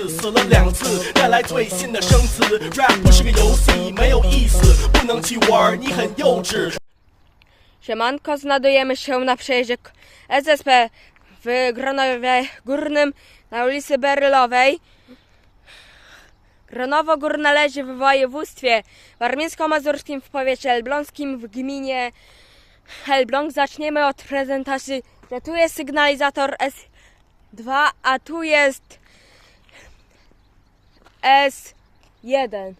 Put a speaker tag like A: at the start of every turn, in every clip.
A: 次，死了两次，带来最新的生词。rap 不是个游戏，没有意思，不能去玩，你很幼稚。
B: Siemanko, znajdujemy się na przejeździe K- SSP w Gronowie Górnym na ulicy Berylowej. Gronowo Górne leży w województwie warmińsko-mazurskim w powiecie elbląskim w gminie Elbląg. Zaczniemy od prezentacji, że tu jest sygnalizator S2, a tu jest S1.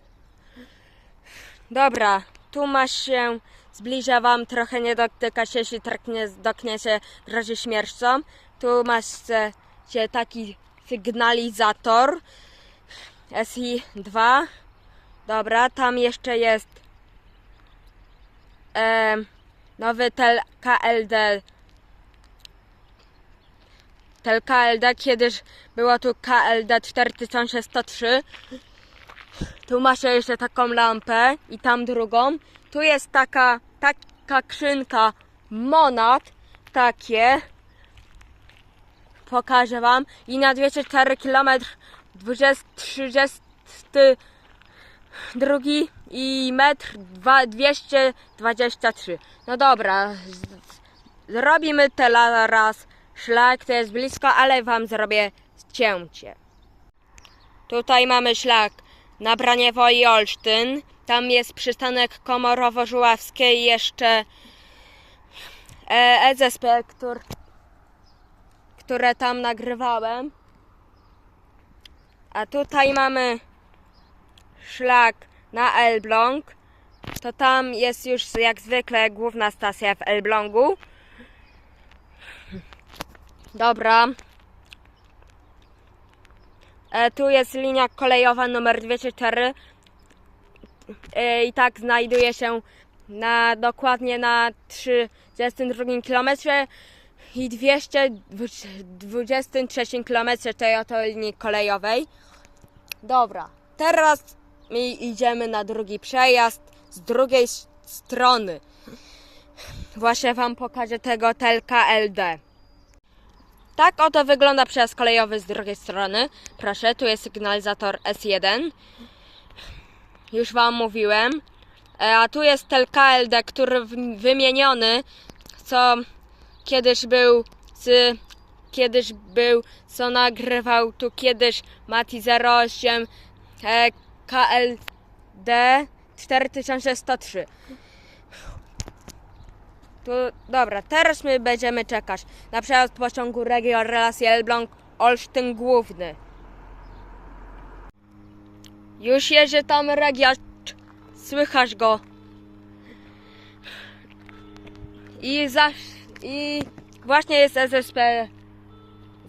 B: Dobra, tu masz się, zbliża wam, trochę nie dotyka się, jeśli trknie, dotkniecie, grozi śmiercią. Tu masz się taki sygnalizator SI2. Dobra, tam jeszcze jest em, nowy tel KLD. Tel KLD, kiedyś było tu KLD 4103. Tu masz jeszcze taką lampę i tam drugą. Tu jest taka, taka krzynka monat, takie. Pokażę wam. I na 204 km 20, 32 i metr dwa- 223. No dobra, zrobimy teraz szlak, to jest blisko, ale wam zrobię cięcie. Tutaj mamy szlak na Braniewo i Olsztyn. Tam jest przystanek Komorowo-Żuławskie i jeszcze e, EZSP, który, które tam nagrywałem. A tutaj mamy szlak na Elbląg. To tam jest już jak zwykle główna stacja w Elblągu. Dobra, E, tu jest linia kolejowa numer 204 e, i tak znajduje się na, dokładnie na 32 km i 223 km tej oto linii kolejowej. Dobra, teraz my idziemy na drugi przejazd z drugiej strony. Właśnie Wam pokażę tego telka LD. Tak oto wygląda przejazd kolejowy z drugiej strony. Proszę, tu jest sygnalizator S1. Już Wam mówiłem. E, A tu jest KLD, który wymieniony, co kiedyś był z, kiedyś był, co nagrywał tu kiedyś Mati 08 e, KLD 4103. Tu, dobra, teraz my będziemy czekać na przejazd pociągu Regio Relacji Elbląg Olsztyn Główny. Już jedzie tam Regia, słychać go. I za, i właśnie jest SSP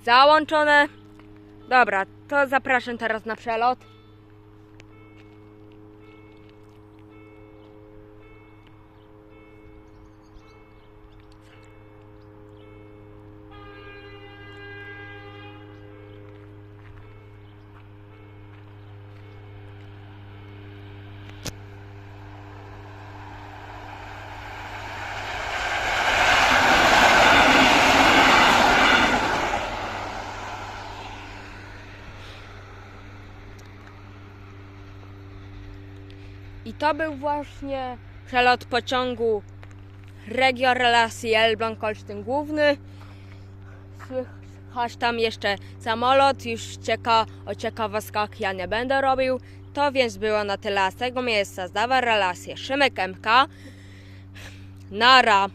B: załączone. Dobra, to zapraszam teraz na przelot. I to był właśnie przelot pociągu Regio Relacji Elbląg Olsztyn Główny. Słychać tam jeszcze samolot, już cieka, o ciekawostkach ja nie będę robił. To więc było na tyle z tego miejsca. Zdawa relacje Szymek MK. Nara.